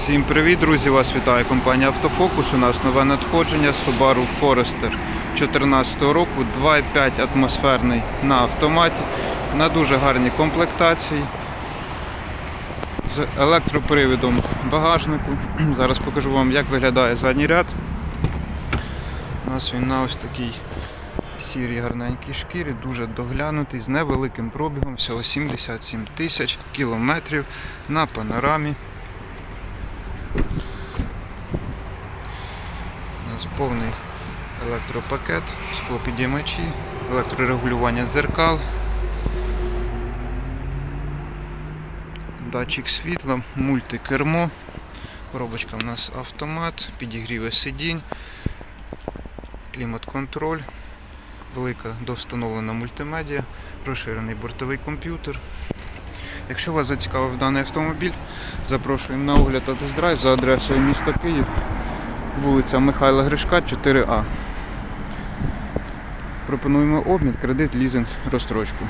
Всім привіт, друзі! Вас вітає компанія Автофокус. У нас нове надходження Subaru Forester 2014 року, 2,5 атмосферний на автоматі, на дуже гарній комплектації. З електропривідом багажнику. Зараз покажу вам, як виглядає задній ряд. У нас він на ось такій сірій гарненькій шкірі, дуже доглянутий, з невеликим пробігом, всього 77 тисяч кілометрів на панорамі. У нас повний електропакет, склопідіймачі, електрорегулювання дзеркал, датчик світла, мультикермо, коробочка у нас автомат, підігріви сидінь, клімат-контроль, велика довстановлена мультимедіа, розширений бортовий комп'ютер. Якщо вас зацікавив даний автомобіль, запрошуємо на огляд та тест-драйв за адресою міста Київ вулиця Михайла Гришка, 4А. Пропонуємо обмін, кредит, лізинг, розстрочку.